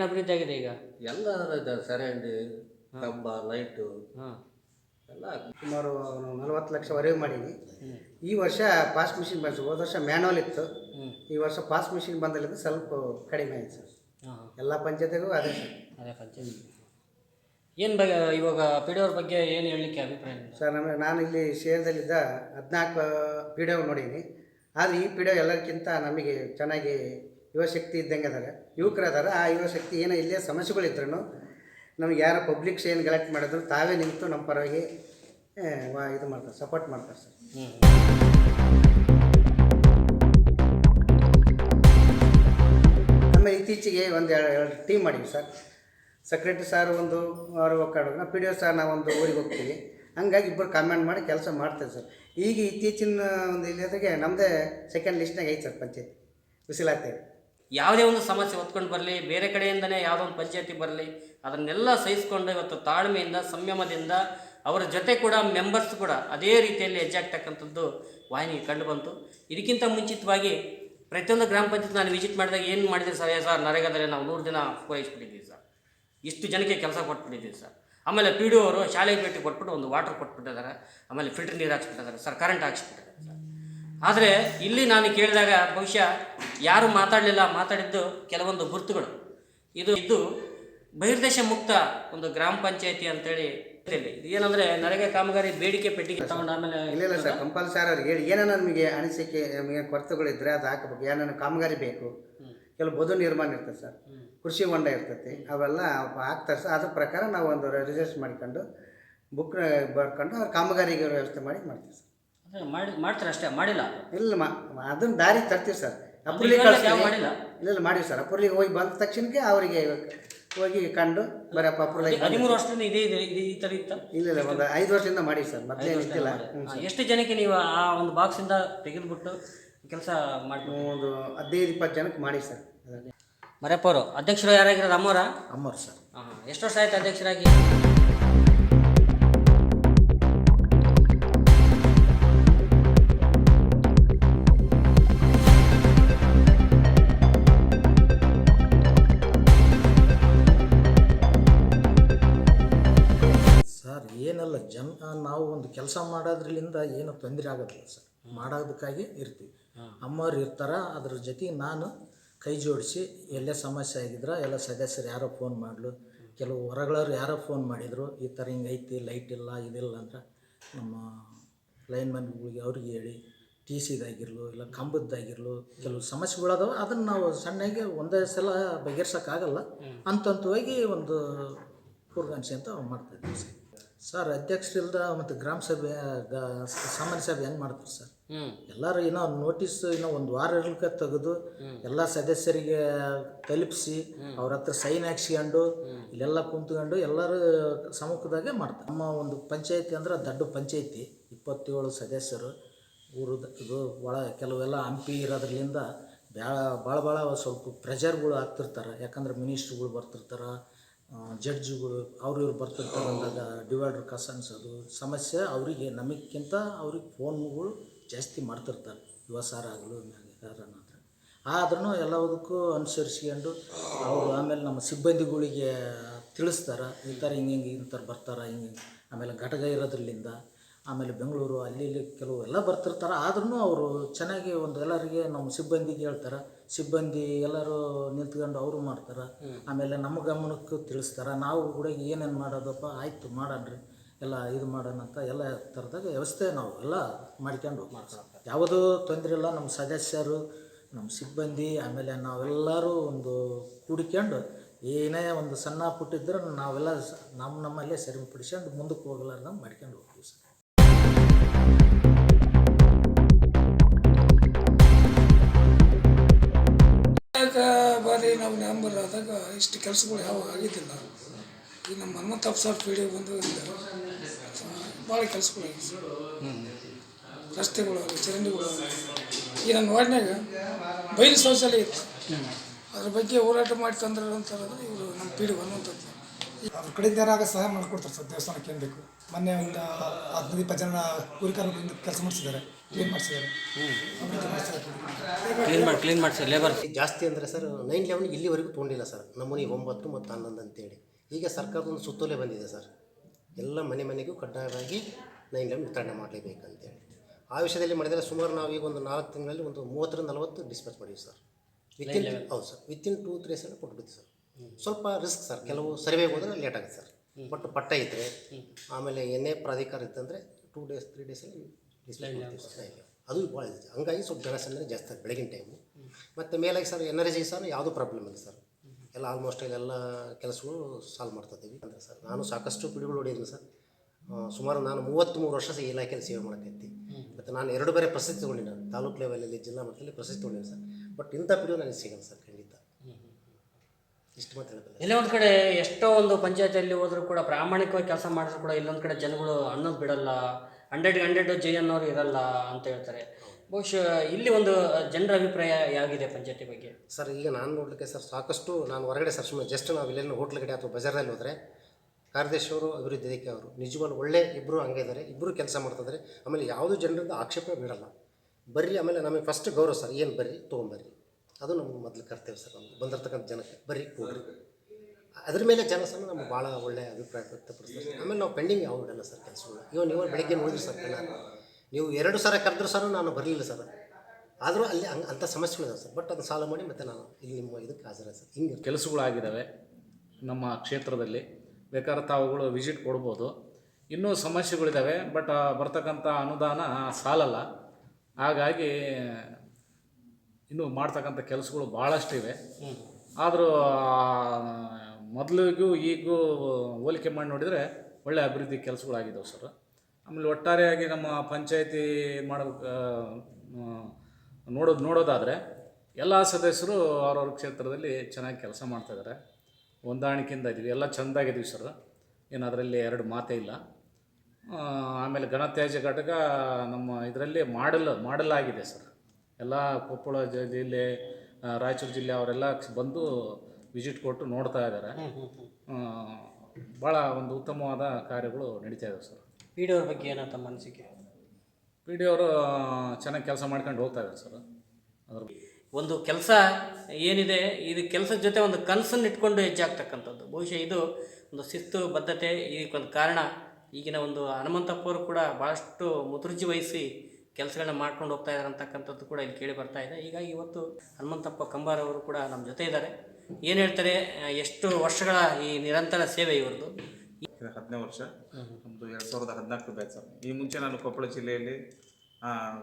ಏನು ಅಭಿವೃದ್ಧಿ ಆಗಿದೆ ಈಗ? ಎಲ್ಲ ಇದೆ ಸರಂಡಿ ಕಂಬ ಲೈಟು ಹಾಂ. ಎಲ್ಲ ಸುಮಾರು ನಲವತ್ತು ಲಕ್ಷವರೆಗೆ ಮಾಡೀನಿ ಈ ವರ್ಷ ಪಾಸ್ ಮಿಷಿನ್ ಬಂದು ಹೋದ ವರ್ಷ ಮ್ಯಾನುವಲ್ ಇತ್ತು. ಈ ವರ್ಷ ಪಾಸ್ ಮಿಷಿನ್ ಬಂದಲ್ಲಿಂದ ಸ್ವಲ್ಪ ಕಡಿಮೆ ಆಯ್ತು ಸರ್. ಹಾಂ. ಎಲ್ಲ ಪಂಚಾಯತಿಗೂ ಅದೇ ಸರ್. ಅದೇ ಪಂಚಾಯತ್. ಏನು ಬಗ್ಗೆ ಇವಾಗ ಪಿ ಡಿ ಬಗ್ಗೆ ಏನು ಹೇಳಲಿಕ್ಕೆ ಅಭಿಪ್ರಾಯ? ಸರ್ ನಮಗೆ ನಾನು ಇಲ್ಲಿ ಶೇರ್ದಲ್ಲಿದ್ದ ಹದಿನಾಲ್ಕು ಪಿ ಡಿ ನೋಡೀನಿ ಆದರೆ ಈ ಪಿ ಡಿ ಎಲ್ಲರಿಗಿಂತ ನಮಗೆ ಚೆನ್ನಾಗಿ ಯುವಶಕ್ತಿ ಇದ್ದಂಗೆ ಅದಾರೆ. ಯುವಕರು ಅದಾರೆ. ಆ ಯುವಶಕ್ತಿ ಏನೋ ಇಲ್ಲೇ ಸಮಸ್ಯೆಗಳಿದ್ರು ನಮ್ಗೆ ಯಾರೋ ಪಬ್ಲಿಕ್ಸ್ ಏನು ಗಲೆಕ್ಟ್ ಮಾಡಿದ್ರು. ತಾವೇ ನಿಂತು ನಮ್ಮ ಪರವಾಗಿ ವಾ- ಇದು ಮಾಡ್ತಾರೆ ಸಪೋರ್ಟ್ ಮಾಡ್ತಾರೆ ಸರ್. ಆಮೇಲೆ ಇತ್ತೀಚೆಗೆ ಒಂದು ಎರಡು ಎರಡು ಟೀಮ್ ಮಾಡಿವಿ ಸರ್. ಸೆಕ್ರೆಟ್ರಿ ಸರ್ ಒಂದು ಅವರು ಒಕ್ಕಾಡೋದು ಪಿ ಡಿ ಒ ಸಾರ್ ನಾವು ಒಂದು ಊರಿಗೆ ಹೋಗ್ತೀವಿ. ಹಂಗಾಗಿ ಇಬ್ಬರು ಕಮೆಂಟ್ ಮಾಡಿ ಕೆಲಸ ಮಾಡ್ತೇವೆ ಸರ್. ಈಗ ಇತ್ತೀಚಿನ ಒಂದು ಇಲ್ಲದಾಗೆ ನಮ್ಮದೇ ಸೆಕೆಂಡ್ ಲಿಸ್ಟ್ನಾಗ ಐತೆ ಸರ್ ಪಂಚಾಯತ್. ಬಿಸಿಲಾಗ್ತೇವೆ ಯಾವುದೇ ಒಂದು ಸಮಸ್ಯೆ ಹೊತ್ಕೊಂಡು ಬರಲಿ, ಬೇರೆ ಕಡೆಯಿಂದನೇ ಯಾವುದೋ ಒಂದು ಪಂಚಾಯತಿ ಬರಲಿ, ಅದನ್ನೆಲ್ಲ ಸಹಿಸ್ಕೊಂಡು ಇವತ್ತು ತಾಳ್ಮೆಯಿಂದ, ಸಂಯಮದಿಂದ ಅವರ ಜೊತೆ ಕೂಡ ಮೆಂಬರ್ಸ್ ಕೂಡ ಅದೇ ರೀತಿಯಲ್ಲಿ ಹೆಜ್ಜೆ ಆಗ್ತಕ್ಕಂಥದ್ದು ವಾಹಿನಿಗೆ ಕಂಡು ಬಂತು ಇದಕ್ಕಿಂತ ಮುಂಚಿತವಾಗಿ ಪ್ರತಿಯೊಂದು ಗ್ರಾಮ ಪಂಚಾಯತ್ ನಾನು ವಿಸಿಟ್ ಮಾಡಿದಾಗ ಏನು ಮಾಡಿದೆ ಸರ್? ಸರ್, ನರೇಗಾದಲ್ಲಿ ನಾವು ನೂರು ದಿನ ಪೂರೈಸ್ಬಿಟ್ಟಿದ್ದೀವಿ ಸರ್. ಇಷ್ಟು ಜನಕ್ಕೆ ಕೆಲಸ ಕೊಟ್ಬಿಟ್ಟಿದ್ದೀವಿ ಸರ್. ಆಮೇಲೆ ಪಿ ಡಿ ಅವರು ಶಾಲೆಗೆ ಭೇಟಿ ಕೊಟ್ಬಿಟ್ಟು ಒಂದು ವಾಟರ್ ಕೊಟ್ಬಿಟ್ಟಿದ್ದಾರೆ. ಆಮೇಲೆ ಫಿಲ್ಟರ್ ನೀರು ಹಾಕ್ಸ್ಬಿಟ್ಟಿದ್ದಾರೆ. ಸರ್ ಕರೆಂಟ್ ಹಾಕ್ಸ್ಬಿಟ್ಟಿದ್ದಾರೆ ಸರ್. ಆದರೆ ಇಲ್ಲಿ ನಾನು ಕೇಳಿದಾಗ ಬಹುಶಃ ಯಾರು ಮಾತಾಡಲಿಲ್ಲ ಮಾತಾಡಿದ್ದು ಕೆಲವೊಂದು ಗುರುತುಗಳು. ಇದು ಇದು ಬಹಿರ್ದೇಶ ಮುಕ್ತ ಒಂದು ಗ್ರಾಮ ಪಂಚಾಯತಿ ಅಂತೇಳಿ ಏನಂದ್ರೆ ನರೇಗಾ ಕಾಮಗಾರಿ ಬೇಡಿಕೆ ಪೆಟ್ಟಿಗೆ ತಗೊಂಡು ಆಮೇಲೆ ಇಲ್ಲ ಇಲ್ಲ ಸರ್ ಕಂಪಲ್ಸರಿ ಅವ್ರಿಗೆ ಹೇಳಿ. ಏನೋ ನಮಗೆ ಅನಿಸಿಕೆ ನಮಗೆ ಕೊರತೆಗಳಿದ್ರೆ ಅದು ಹಾಕಬೇಕು. ಏನೋ ಕಾಮಗಾರಿ ಬೇಕು ಕೆಲವು ಬದು ನಿರ್ಮಾಣ ಇರ್ತದೆ ಸರ್. ಕೃಷಿ ಹೊಂಡ ಇರ್ತೈತಿ ಅವೆಲ್ಲ ಹಾಕ್ತಾರೆ ಸರ್. ಅದ್ರ ಪ್ರಕಾರ ನಾವು ಒಂದು ರಿಸರ್ಚ್ ಮಾಡ್ಕೊಂಡು ಬುಕ್ ಬರ್ಕೊಂಡು ಅವ್ರ ಕಾಮಗಾರಿಗೆ ವ್ಯವಸ್ಥೆ ಮಾಡಿ ಮಾಡ್ತೀವಿ ಸರ್. ಮಾಡಿ ಮಾಡ್ತಾರೆ ಅಷ್ಟೇ ಮಾಡಿಲ್ಲ. ಇಲ್ಲ ಮಾ ಅದನ್ನ ದಾರಿ ತರ್ತೀವಿ ಸರ್. ಕಳಿಸ್ತೀವಿ ಮಾಡಿಲ್ಲ? ಇಲ್ಲ ಇಲ್ಲ ಮಾಡಿವಿ ಸರ್. ಅಪ್ರೂಲಿಗೆ ಹೋಗಿ ಬಂದ ತಕ್ಷಣಕ್ಕೆ ಅವರಿಗೆ ಹೋಗಿ ಕಂಡು ಬರಪ್ಪ ಅಪ್ರೂಲಿಗೆ ಹದಿಮೂರು ವರ್ಷದಿಂದ ಇದೇ ಇದೆ ಇದು ಈ ಥರ ಇತ್ತ? ಇಲ್ಲ ಇಲ್ಲ ಒಂದು ಐದು ವರ್ಷದಿಂದ ಮಾಡಿ ಸರ್. ಮತ್ತೆ ಇಲ್ಲ ಎಷ್ಟು ಜನಕ್ಕೆ ನೀವು ಆ ಒಂದು ಬಾಕ್ಸಿಂದ ತೆಗೆದುಬಿಟ್ಟು ಕೆಲಸ ಮಾಡಿ ಒಂದು ಹದಿನೈದು ಇಪ್ಪತ್ತು ಜನಕ್ಕೆ ಮಾಡಿ ಸರ್. ಮರಪ್ಪ ಅವರು ಅಧ್ಯಕ್ಷರು ಯಾರಾಗಿರೋದು? ಅಮ್ಮವರ? ಅಮ್ಮವ್ರು ಸರ್. ಹಾಂ. ಎಷ್ಟು ವರ್ಷ ಆಯ್ತು ಅಧ್ಯಕ್ಷರಾಗಿ? ಕೆಲಸ ಮಾಡೋದ್ರಲ್ಲಿಂದ ಏನು ತೊಂದರೆ ಆಗೋದಿಲ್ಲ ಸರ್. ಮಾಡೋದಕ್ಕಾಗಿ ಇರ್ತೀವಿ. ಅಮ್ಮವ್ರು ಇರ್ತಾರ ಅದ್ರ ಜೊತೆಗೆ ನಾನು ಕೈ ಜೋಡಿಸಿ ಎಲ್ಲೇ ಸಮಸ್ಯೆ ಆಗಿದ್ರೆ ಎಲ್ಲ ಸದಸ್ಯರು ಯಾರೋ ಫೋನ್ ಮಾಡಲು ಕೆಲವು ಹೊರಗಳವ್ರು ಯಾರೋ ಫೋನ್ ಮಾಡಿದರು ಈ ಥರ ಹಿಂಗೆ ಐತಿ ಲೈಟ್ ಇಲ್ಲ ಇದಿಲ್ಲ ಅಂದ್ರೆ ನಮ್ಮ ಲೈನ್ ಲೈನ್ಮನ್ಗಳಿಗೆ ಅವ್ರಿಗೆ ಹೇಳಿ ಟಿ ಸಿದಾಗಿರ್ಲು ಇಲ್ಲ ಕಂಬದ್ದಾಗಿರ್ಲು ಕೆಲವು ಸಮಸ್ಯೆಗಳಾದವು ಅದನ್ನು ನಾವು ಸಣ್ಣಗೆ ಒಂದೇ ಸಲ ಬಗೆಹರ್ಸೋಕ್ಕಾಗಲ್ಲ. ಅಂತಂತವಾಗಿ ಒಂದು ಕೂರ್ಗನ್ಸಿ ಅಂತ ಮಾಡ್ತಾ ಇದ್ದೀವಿ ಸರ್. ಸರ್ ಅಧ್ಯಕ್ಷರಿಲ್ದ ಮತ್ತು ಗ್ರಾಮ ಸಭೆ ಗ- ಸಾಮಾನ್ಯ ಸಭೆ ಹೆಂಗೆ ಮಾಡ್ತಾರೆ ಸರ್ ಎಲ್ಲರೂ ಏನೋ ನೋಟಿಸ್ ಏನೋ ಒಂದು ವಾರ ಇರ್ಲಿಕ್ಕೆ ತೆಗೆದು ಎಲ್ಲ ಸದಸ್ಯರಿಗೆ ತಲುಪಿಸಿ ಅವ್ರ ಹತ್ರ ಸೈನ್ ಹಾಕ್ಸ್ಕೊಂಡು ಇಲ್ಲೆಲ್ಲ ಕುಂತ್ಕೊಂಡು ಎಲ್ಲರೂ ಸಮ್ಮುಖದಾಗೆ ಮಾಡ್ತಾರೆ. ನಮ್ಮ ಒಂದು ಪಂಚಾಯತಿ ಅಂದ್ರೆ ದೊಡ್ಡ ಪಂಚಾಯತಿ ಇಪ್ಪತ್ತೇಳು ಸದಸ್ಯರು. ಊರದ ಇದು ಭಾಳ ಕೆಲವೆಲ್ಲ ಹಂಪಿ ಇರೋದ್ರಿಂದ ಭಾಳ ಭಾಳ ಭಾಳ ಸ್ವಲ್ಪ ಪ್ರೆಷರ್ಗಳು ಆಗ್ತಿರ್ತಾರೆ. ಯಾಕಂದ್ರೆ ಮಿನಿಸ್ಟ್ರುಗಳು ಬರ್ತಿರ್ತಾರೆ. ಜಡ್ಜ್ಗಳು ಅವ್ರು ಇವ್ರು ಬರ್ತಿರ್ತಾರೆ ಅಂದಾಗ ಡಿವೈಡರ್ ಕಸ ಅನ್ಸೋದು. ಸಮಸ್ಯೆ ಅವರಿಗೆ ನಮಗಿಂತ ಅವ್ರಿಗೆ ಫೋನ್ಗಳು ಜಾಸ್ತಿ ಮಾಡ್ತಿರ್ತಾರೆ. ಯುವ ಸಾರ ಆಗಲು, ಯಾರನ್ನಾದ್ರೆ. ಆದ್ರೂ ಎಲ್ಲದಕ್ಕೂ ಅನುಸರಿಸ್ಕೊಂಡು ಅವರು ಆಮೇಲೆ ನಮ್ಮ ಸಿಬ್ಬಂದಿಗಳಿಗೆ ತಿಳಿಸ್ತಾರೆ, ಈ ಥರ ಹಿಂಗೆ ಹಿಂಗೆ ಇಂಥವ್ರು ಬರ್ತಾರೆ, ಹಿಂಗೆ ಆಮೇಲೆ ಘಟಕ ಇರೋದ್ರಲ್ಲಿಂದ, ಆಮೇಲೆ ಬೆಂಗಳೂರು, ಅಲ್ಲಿ ಇಲ್ಲಿ ಕೆಲವು ಎಲ್ಲ ಬರ್ತಿರ್ತಾರೆ. ಆದ್ರೂ ಅವರು ಚೆನ್ನಾಗಿ ಒಂದು ಎಲ್ಲರಿಗೆ ನಮ್ಮ ಸಿಬ್ಬಂದಿಗೆ ಹೇಳ್ತಾರೆ. ಸಿಬ್ಬಂದಿ ಎಲ್ಲರೂ ನಿಂತ್ಕೊಂಡು ಅವರು ಮಾಡ್ತಾರೆ. ಆಮೇಲೆ ನಮ್ಮ ಗಮನಕ್ಕೂ ತಿಳಿಸ್ತಾರೆ. ನಾವು ಕೂಡ ಏನೇನು ಮಾಡೋದಪ್ಪ? ಆಯಿತು ಮಾಡೋಣ್ರಿ ಎಲ್ಲ ಇದು ಮಾಡೋಣ ಅಂತ ಎಲ್ಲ ಥರದಾಗ ವ್ಯವಸ್ಥೆ ನಾವು ಎಲ್ಲ ಮಾಡ್ಕೊಂಡು ಯಾವುದೂ ತೊಂದರೆ ಇಲ್ಲ. ನಮ್ಮ ಸದಸ್ಯರು, ನಮ್ಮ ಸಿಬ್ಬಂದಿ, ಆಮೇಲೆ ನಾವೆಲ್ಲರೂ ಒಂದು ಕೂಡಿಕೊಂಡು ಏನೇ ಒಂದು ಸಣ್ಣ ಪುಟ್ಟಿದ್ರೆ ನಾವೆಲ್ಲ ನಮ್ಮ ನಮ್ಮಲ್ಲೇ ಸರಿಪಡಿಸ್ಕೊಂಡು ಮುಂದಕ್ಕೆ ಹೋಗಲಾರ್ದಂಗೆ ಮಾಡ್ಕೊಂಡು ಹೋಗ್ತೀವಿ ಸರ್. ಅನೇಕ ಬಾರಿ ನಾವು ನಂಬರ್ ಆದಾಗ ಇಷ್ಟು ಕೆಲಸಗಳು ಯಾವ ಆಗಿದ್ದಿಲ್ಲ. ಈಗ ನಮ್ಮ ಹನುಮಂತಪ್ಪ ಸರ್ ಪೀಳಿಗೆ ಬಂದು ಭಾಳ ಕೆಲಸಗಳು ಆಗಿದೆ ರಸ್ತೆಗಳು ಚರಂಡಿಗಳು ಈ ನನ್ನ ವಾರ್ಡ್ನಾಗ ಬಯಲು ಶೌಚಾಲಯ ಇತ್ತು. ಅದ್ರ ಬಗ್ಗೆ ಹೋರಾಟ ಮಾಡಿ ತಂದ್ರೆ ಅಂತ ಹೇಳಿದ್ರೆ ಇವರು ನಮ್ಮ ಪೀಳಿಗೆ ಹನುಮಂತಪ್ಪ ಅವ್ರ ಕಡೆಯಿಂದ ಏನಾಗ ಸಹಾಯ ಮಾಡಿಕೊಡ್ತಾರೆ ಸರ್ ದೇವಸ್ಥಾನಕ್ಕೆ ಏನು ಬೇಕು? ಮೊನ್ನೆ ಒಂದು ಹದಿನೈದು ಇಪ್ಪತ್ತು ಜನ ಕೂಲಿಕಾರರಿಂದ ಕೆಲಸ ಮಾಡಿಸಿದ್ದಾರೆ. ಕ್ಲೀನ್ ಮಾಡಿಸಿದ್ದಾರೆ. ಕ್ಲೀನ್ ಮಾಡಿ ಕ್ಲೀನ್ ಮಾಡಿಸಿ ಲೇಬರ್ ಜಾಸ್ತಿ ಅಂದರೆ ಸರ್ ನೈನ್ ಲೆವೆನ್ ಇಲ್ಲಿವರೆಗೂ ತೊಗೊಂಡಿಲ್ಲ ಸರ್. ನಮ್ಮನೆ ಒಂಬತ್ತು ಮತ್ತು ಹನ್ನೊಂದು ಅಂತೇಳಿ. ಈಗ ಸರ್ಕಾರದ ಒಂದು ಸುತ್ತೋಲೆ ಬಂದಿದೆ ಸರ್. ಎಲ್ಲ ಮನೆ ಮನೆಗೂ ಕಡ್ಡಾಯವಾಗಿ ನೈನ್ ಲೆವೆನ್ ವಿತರಣೆ ಮಾಡಲೇಬೇಕಂತೇಳಿ. ಆ ವಿಷಯದಲ್ಲಿ ಮಾಡಿದರೆ ಸುಮಾರು ನಾವು ಈಗ ಒಂದು ನಾಲ್ಕು ತಿಂಗಳಲ್ಲಿ ಒಂದು ಮೂವತ್ತರಿಂದ ನಲವತ್ತು ಡಿಸ್ಪ್ಯಾಚ್ ಮಾಡಿವಿ ಸರ್. ವಿತಿನ್ ಹೌದು ಸರ್. ವಿತಿನ್ ಟೂ ತ್ರೀ ಸಲ ಕೊಟ್ಬಿಡ್ತೀವಿ ಸರ್. ಸ್ವಲ್ಪ ರಿಸ್ಕ್ ಸರ್ ಕೆಲವು ಸರ್ವೆಗೆ ಹೋದ್ರೆ ಲೇಟ್ ಆಗುತ್ತೆ ಸರ್ ಬಟ್ ಪಟ್ಟ ಇದ್ದರೆ ಆಮೇಲೆ ಏನೇ ಪ್ರಾಧಿಕಾರ ಇತ್ತಂದರೆ ಟೂ ಡೇಸ್ ತ್ರೀ ಡೇಸಲ್ಲಿ ಅದು ಭಾಳ ಇದೆ. ಹಂಗಾಗಿ ಸ್ವಲ್ಪ ಜನಸಂದ್ರೆ ಜಾಸ್ತಿ ಬೆಳಗಿನ ಟೈಮು ಮತ್ತು ಮೇಲಾಗಿ ಸರ್ ಎನರ್ಜಿ ಸರ್ ಯಾವುದೂ ಪ್ರಾಬ್ಲಮ್ ಇಲ್ಲ ಸರ್ ಎಲ್ಲ ಆಲ್ಮೋಸ್ಟ್ ಎಲ್ಲ ಕೆಲಸಗಳು ಸಾಲ್ವ್ ಮಾಡ್ತಿದ್ದೀವಿ ಅಂದರೆ ಸರ್ ನಾನು ಸಾಕಷ್ಟು ಪಿಡಿಗಳು ಹೊಡಿದ್ದೀನಿ ಸರ್ ಸುಮಾರು ನಾನು ಮೂವತ್ತ್ಮೂರು ವರ್ಷ ಸಹ ಇಲಾಖೆಯಲ್ಲಿ ಸೇವೆ ಮಾಡಕತ್ತಿ ಮತ್ತು ನಾನು ಎರಡು ಬೇರೆ ಪ್ರಶಸ್ತಿ ತೊಗೊಂಡಿನಿ ನಾನು ತಾಲೂಕು ಲೆವೆಲಲ್ಲಿ ಜಿಲ್ಲಾ ಮಟ್ಟದಲ್ಲಿ ಪ್ರಶಸ್ತಿ ತೊಗೊಂಡಿನಿ ಸರ್ ಬಟ್ ಇಂಥ ಪಿಡಿಯೋ ನನಗೆ ಸಿಗಲ್ಲ ಸರ್ ಇಷ್ಟು ಹೇಳಬಲ್ಲೆ ಎಲ್ಲೇ ಒಂದು ಕಡೆ ಎಷ್ಟೋ ಒಂದು ಪಂಚಾಯತಿಯಲ್ಲಿ ಹೋದರೂ ಕೂಡ ಪ್ರಾಮಾಣಿಕವಾಗಿ ಕೆಲಸ ಮಾಡಿದ್ರು ಕೂಡ ಇಲ್ಲೊಂದು ಕಡೆ ಜನಗಳು ಅನ್ನೋದು ಬಿಡಲ್ಲ ಹಂಡ್ರೆಡ್ ಹಂಡ್ರೆಡ್ ಜೈ ಅನ್ನೋರು ಇರಲ್ಲ ಅಂತ ಹೇಳ್ತಾರೆ. ಬಹುಶಃ ಇಲ್ಲಿ ಒಂದು ಜನರ ಅಭಿಪ್ರಾಯ ಯಾಗಿದೆ ಪಂಚಾಯತಿ ಬಗ್ಗೆ? ಸರ್ ಈಗ ನಾನು ನೋಡಲಿಕ್ಕೆ ಸರ್ ಸಾಕಷ್ಟು ನಾನು ಹೊರಗಡೆ ಸರ್ ಸುಮ್ಮನೆ ಜಸ್ಟ್ ನಾವು ಇಲ್ಲೆಲ್ಲ ಹೋಟ್ಲ್ ಕಡೆ ಅಥವಾ ಬಜಾರಲ್ಲಿ ಹೋದರೆ ಕಾರ್ಯದರ್ಶಿ ಅವರು ಅಭಿವೃದ್ಧಿ ಇದಕ್ಕೆ ಅವರು ನಿಜವಾಗ್ಲೂ ಒಳ್ಳೆ ಇಬ್ಬರು ಹಂಗೆ ಇದ್ದಾರೆ ಇಬ್ಬರು ಕೆಲಸ ಮಾಡ್ತಿದ್ದಾರೆ ಆಮೇಲೆ ಯಾವುದೂ ಜನರಿಂದ ಆಕ್ಷೇಪ ಬಿಡಲ್ಲ. ಬರ್ರಿ ಆಮೇಲೆ ನಮಗೆ ಫಸ್ಟ್ ಗೌರವ ಸರ್ ಏನು ಬರ್ರಿ ತೊಗೊಂಬರ್ರಿ ಅದು ನಮ್ಗೆ ಮೊದಲು ಕರ್ತವ್ಯ ಸರ್ ನಮ್ಗೆ ಬಂದಿರ್ತಕ್ಕಂಥ ಜನಕ್ಕೆ ಬರೀ ಹೋಗ್ರಿ ಅದ್ರ ಮೇಲೆ ಜನ ಸಹ ನಮ್ಗೆ ಭಾಳ ಒಳ್ಳೆಯ ಅಭಿಪ್ರಾಯ ವ್ಯಕ್ತಪಡಿಸ್ತಾರೆ. ಆಮೇಲೆ ನಾವು ಪೆಂಡಿಂಗ್ ಯಾವ ಇಡಲ್ಲ ಸರ್ ಕೆಲಸಗಳು. ಇವಾಗ ನೀವು ಬೆಳಗ್ಗೆ ನೋಡಿದ್ರಿ ಸರ್ ಕಣ ನೀವು ಎರಡು ಸಲ ಕರೆದ್ರು ಸರ್ ನಾನು ಬರಲಿಲ್ಲ ಸರ್. ಆದರೂ ಅಲ್ಲಿ ಹಂಗೆ ಅಂಥ ಸಮಸ್ಯೆಗಳಿದಾವೆ ಸರ್. ಬಟ್ ಅದನ್ನು ಸಾಲ್ವ್ ಮಾಡಿ ಮತ್ತೆ ನಾನು ಇಲ್ಲಿ ನಿಮ್ಮ ಇದಕ್ಕೆ ಹಾಜರ ಸರ್. ಹಿಂಗೆ ಕೆಲಸಗಳಾಗಿದ್ದಾವೆ ನಮ್ಮ ಕ್ಷೇತ್ರದಲ್ಲಿ. ಬೇಕಾದ್ರೆ ತಾವುಗಳು ವಿಸಿಟ್ ಕೊಡ್ಬೋದು. ಇನ್ನೂ ಸಮಸ್ಯೆಗಳಿದ್ದಾವೆ ಬಟ್ ಬರ್ತಕ್ಕಂಥ ಅನುದಾನ ಸಾಲಲ್ಲ. ಹಾಗಾಗಿ ಇನ್ನೂ ಮಾಡ್ತಕ್ಕಂಥ ಕೆಲಸಗಳು ಭಾಳಷ್ಟಿವೆ ಆದರೂ ಮೊದಲಿಗೂ ಈಗೂ ಹೋಲಿಕೆ ಮಾಡಿ ನೋಡಿದರೆ ಒಳ್ಳೆ ಅಭಿವೃದ್ಧಿ ಕೆಲಸಗಳಾಗಿದ್ದಾವೆ ಸರ್. ಆಮೇಲೆ ಒಟ್ಟಾರೆಯಾಗಿ ನಮ್ಮ ಪಂಚಾಯತಿ ಮಾಡಬೇಕು ನೋಡೋದು ನೋಡೋದಾದರೆ ಎಲ್ಲ ಸದಸ್ಯರು ಅವ್ರವ್ರ ಕ್ಷೇತ್ರದಲ್ಲಿ ಚೆನ್ನಾಗಿ ಕೆಲಸ ಮಾಡ್ತಾಯಿದ್ದಾರೆ ಹೊಂದಾಣಿಕೆಯಿಂದ ಇದ್ದೀವಿ ಎಲ್ಲ ಚೆಂದಾಗಿದ್ದೀವಿ ಸರ್. ಏನು ಅದರಲ್ಲಿ ಎರಡು ಮಾತೇ ಇಲ್ಲ. ಆಮೇಲೆ ಘನತ್ಯಾಜ್ಯ ಘಟಕ ನಮ್ಮ ಇದರಲ್ಲಿ ಮಾಡಲ್ ಮಾಡಲ್ ಆಗಿದೆ ಸರ್. ಎಲ್ಲ ಕೊಪ್ಪಳ ಜಿಲ್ಲೆ ರಾಯಚೂರು ಜಿಲ್ಲೆ ಅವರೆಲ್ಲ ಬಂದು ವಿಸಿಟ್ ಕೊಟ್ಟು ನೋಡ್ತಾ ಇದ್ದಾರೆ ಭಾಳ ಒಂದು ಉತ್ತಮವಾದ ಕಾರ್ಯಗಳು ನಡೀತಾ ಇದಾವೆ ಸರ್. ಪಿ ಡಿ ಅವ್ರ ಬಗ್ಗೆ ಏನೋ ತಮ್ಮ ಅನಿಸಿಕೆ ಪಿ ಡಿ ಅವರು ಚೆನ್ನಾಗಿ ಕೆಲಸ ಮಾಡ್ಕೊಂಡು ಹೋಗ್ತಾ ಇದ್ದಾರೆ ಸರ್. ಅದ್ರ ಒಂದು ಕೆಲಸ ಏನಿದೆ ಇದು ಕೆಲಸದ ಜೊತೆ ಒಂದು ಕನಸನ್ನು ಇಟ್ಕೊಂಡು ಹೆಚ್ಚಾಗ್ತಕ್ಕಂಥದ್ದು ಬಹುಶಃ ಇದು ಒಂದು ಶಿಸ್ತು ಬದ್ಧತೆ ಇದಕ್ಕೊಂದು ಕಾರಣ. ಈಗಿನ ಒಂದು ಹನುಮಂತಪ್ಪ ಅವರು ಕೂಡ ಭಾಳಷ್ಟು ಮುತುರ್ಜಿ ವಹಿಸಿ ಕೆಲಸಗಳನ್ನ ಮಾಡ್ಕೊಂಡು ಹೋಗ್ತಾ ಇದ್ದಾರೆ ಅಂತಕ್ಕಂಥದ್ದು ಕೂಡ ಇಲ್ಲಿ ಕೇಳಿ ಬರ್ತಾ ಇದೆ. ಹೀಗಾಗಿ ಇವತ್ತು ಹನುಮಂತಪ್ಪ ಕಂಬಾರ ಅವರು ಕೂಡ ನಮ್ಮ ಜೊತೆ ಇದ್ದಾರೆ. ಏನು ಹೇಳ್ತಾರೆ ಎಷ್ಟು ವರ್ಷಗಳ ಈ ನಿರಂತರ ಸೇವೆ ಇವ್ರದ್ದು? ಹದಿನೈದು ವರ್ಷ. ಒಂದು ಎರಡು ಸಾವಿರದ ಹದಿನಾಲ್ಕು ಬ್ಯಾಚ್ ಸರ್. ಈ ಮುಂಚೆ ನಾನು ಕೊಪ್ಪಳ ಜಿಲ್ಲೆಯಲ್ಲಿ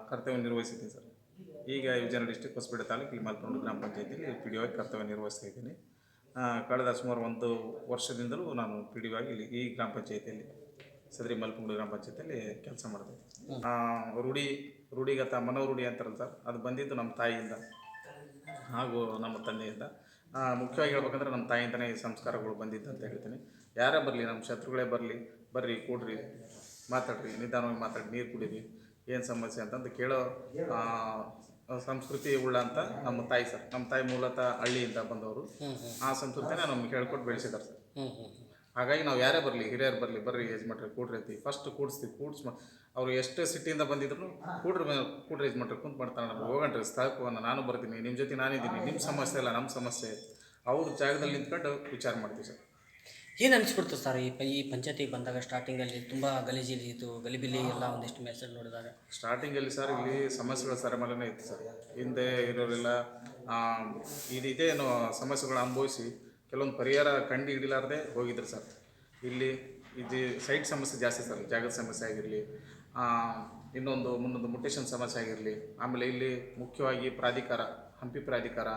ಕರ್ತವ್ಯ ನಿರ್ವಹಿಸಿದ್ದೀನಿ ಸರ್. ಈಗ ವಿಜಯನಗರ ಡಿಸ್ಟಿಕ್ ಹೊಸಪೇಟೆ ತಾಲೂಕು ಈ ಮಲ್ಪಂಡು ಗ್ರಾಮ ಪಂಚಾಯತಿಯಲ್ಲಿ ಪಿ ಡಿ ಒ ಕರ್ತವ್ಯ ನಿರ್ವಹಿಸ್ತಾ ಇದ್ದೀನಿ. ಕಳೆದ ಸುಮಾರು ಒಂದು ವರ್ಷದಿಂದಲೂ ನಾನು ಪಿ ಡಿ ಆಗಿ ಇಲ್ಲಿ ಈ ಗ್ರಾಮ ಪಂಚಾಯತಿಯಲ್ಲಿ ಸದರಿ ಮಲ್ಕುಂಡು ಗ್ರಾಮ ಪಂಚಾಯತಿಯಲ್ಲಿ ಕೆಲಸ ಮಾಡಿದೆ ಆ, ರೂಢಿ ರೂಢಿಗತ ಮನೋರೂಢಿ ಅಂತಾರಲ್ಲ ಸರ್ ಅದು ಬಂದಿದ್ದು ನಮ್ಮ ತಾಯಿಯಿಂದ ಹಾಗೂ ನಮ್ಮ ತಂದೆಯಿಂದ. ಮುಖ್ಯವಾಗಿ ಹೇಳ್ಬೇಕಂದ್ರೆ ನಮ್ಮ ತಾಯಿಯಿಂದನೇ ಈ ಸಂಸ್ಕಾರಗಳು ಬಂದಿದ್ದು ಅಂತ ಹೇಳ್ತೀನಿ. ಯಾರೇ ಬರಲಿ ನಮ್ಮ ಶತ್ರುಗಳೇ ಬರಲಿ ಬರ್ರಿ ಕೂಡ್ರಿ ಮಾತಾಡ್ರಿ ನಿಧಾನವಾಗಿ ಮಾತಾಡಿ ನೀರು ಕುಡೀರಿ ಏನು ಸಮಸ್ಯೆ ಅಂತಂದು ಕೇಳೋ ಸಂಸ್ಕೃತಿ ಉಳ್ಳ ಅಂತ ನಮ್ಮ ತಾಯಿ ಸರ್. ನಮ್ಮ ತಾಯಿ ಮೂಲತಃ ಹಳ್ಳಿಯಿಂದ ಬಂದವರು. ಆ ಸಂಸ್ಕೃತಿನ ನಮ್ಗೆ ಹೇಳ್ಕೊಟ್ಟು ಬೆಳೆಸಿದ್ದಾರೆ ಸರ್. ಹಾಗಾಗಿ ನಾವು ಯಾರೇ ಬರಲಿ ಹಿರಿಯರು ಬರಲಿ ಬರ್ರಿ ಯಜಮಾನ್ರಿ ಕೂಡ್ರಿ ಅಂತೀವಿ. ಫಸ್ಟ್ ಕೂಡಿಸ್ತೀವಿ ಕೂಡ್ಸ್ ಅವ್ರು ಎಷ್ಟು ಸಿಟಿಯಿಂದ ಬಂದಿದ್ರು ಕೂಡ್ರಿ ಕೂಡ್ರಿ ಯಜಮಾನ್ರಿ ಕುಂತ್ ಮಾಡ್ತಾರೆ ನಮ್ಗೆ. ಹೋಗಣ್ರಿ ಸ್ಥಳಕ್ಕೆ ಹೋಗೋಣ ನಾನು ಬರ್ತೀನಿ ನಿಮ್ಮ ಜೊತೆ ನಾನಿದ್ದೀನಿ ನಿಮ್ಮ ಸಮಸ್ಯೆ ಇಲ್ಲ ನಮ್ಮ ಸಮಸ್ಯೆ ಅವ್ರ ಜಾಗದಲ್ಲಿ ನಿಂತ್ಕೊಂಡು ವಿಚಾರ ಮಾಡ್ತೀವಿ ಸರ್. ಏನು ಅನಿಸ್ಬಿಡ್ತು ಸರ್ ಈ ಪ ಈ ಪಂಚಾಯತಿಗೆ ಬಂದಾಗ ಸ್ಟಾರ್ಟಿಂಗಲ್ಲಿ ತುಂಬ ಇತ್ತು ಗಲಿಬಿಲಿ ಎಲ್ಲ ಒಂದಿಷ್ಟು ಮೆಸೇಜ್ ನೋಡಿದಾಗ? ಸ್ಟಾರ್ಟಿಂಗಲ್ಲಿ ಸರ್ ಇಲ್ಲಿ ಸಮಸ್ಯೆಗಳ ಸರಮಾಲೆನೇ ಇತ್ತು ಸರ್ ಹಿಂದೆ ಇರೋರೆಲ್ಲ ಇದೇನು ಸಮಸ್ಯೆಗಳು ಅನುಭವಿಸಿ ಕೆಲವೊಂದು ಪರಿಹಾರ ಕಂಡು ಹಿಡಿಲಾರ್ದೆ ಹೋಗಿದ್ರು ಸರ್. ಇಲ್ಲಿ ಇದು ಸೈಟ್ ಸಮಸ್ಯೆ ಜಾಸ್ತಿ ಸರ್, ಜಾಗದ ಸಮಸ್ಯೆ ಆಗಿರಲಿ ಇನ್ನೊಂದು ಮುನ್ನೊಂದು ಮುಟೇಶನ್ ಸಮಸ್ಯೆ ಆಗಿರಲಿ, ಆಮೇಲೆ ಇಲ್ಲಿ ಮುಖ್ಯವಾಗಿ ಪ್ರಾಧಿಕಾರ, ಹಂಪಿ ಪ್ರಾಧಿಕಾರ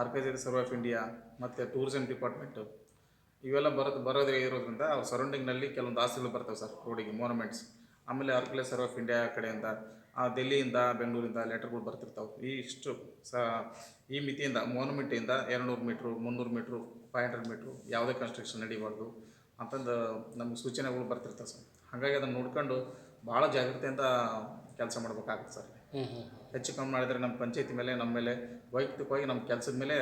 ಆರ್ಗನೈಸೇಷನ್ ಸರ್ವ್ ಆಫ್ ಇಂಡಿಯಾ ಮತ್ತು ಟೂರಿಸಂ ಡಿಪಾರ್ಟ್ಮೆಂಟು ಇವೆಲ್ಲ ಬರೋದು, ಬರೋದೇ ಇರೋದ್ರಿಂದ ಅವ್ರ ಸರೌಂಡಿಂಗ್ನಲ್ಲಿ ಕೆಲವೊಂದು ಆಸ್ತಿಗಳು ಬರ್ತವೆ ಸರ್ ರೋಡಿಗೆ ಮೋನುಮೆಂಟ್ಸ್ ಆಮೇಲೆ ಆರ್ಕುಲೇ ಸರ್ವ್ ಆಫ್ ಇಂಡಿಯಾ ಕಡೆಯಿಂದ ದೆಲ್ಲಿಯಿಂದ, ಬೆಂಗಳೂರಿಂದ ಲೆಟರ್ಗಳು ಬರ್ತಿರ್ತಾವೆ. ಈ ಇಷ್ಟು, ಸ, ಈ ಮಿತಿಯಿಂದ ಮೋನುಮೆಂಟಿಂದ ಎರಡುನೂರು ಮೀಟ್ರು ಮುನ್ನೂರು ಮೀಟ್ರು ಫೈವ್ ಹಂಡ್ರೆಡ್ ಮೀಟ್ರು ಯಾವುದೇ ಕನ್ಸ್ಟ್ರಕ್ಷನ್ ನಡಿಬಾರ್ದು ಅಂತಂದು ನಮ್ಗೆ ಸೂಚನೆಗಳು ಬರ್ತಿರ್ತಾರೆ ಸರ್. ಹಾಗಾಗಿ ಅದನ್ನು ನೋಡ್ಕೊಂಡು ಭಾಳ ಜಾಗ್ರತೆಯಿಂದ ಕೆಲಸ ಮಾಡ್ಬೇಕಾಗುತ್ತೆ ಸರ್. ಹೆಚ್ಚು ಕಮ್ಮಿ ಮಾಡಿದರೆ ನಮ್ಮ ಪಂಚಾಯತಿ ಮೇಲೆ ನಮ್ಮ ಮೇಲೆ ವೈಯಕ್ತಿಕವಾಗಿ ನಮ್ಮ ಕೆಲಸದ ಮೇಲೆ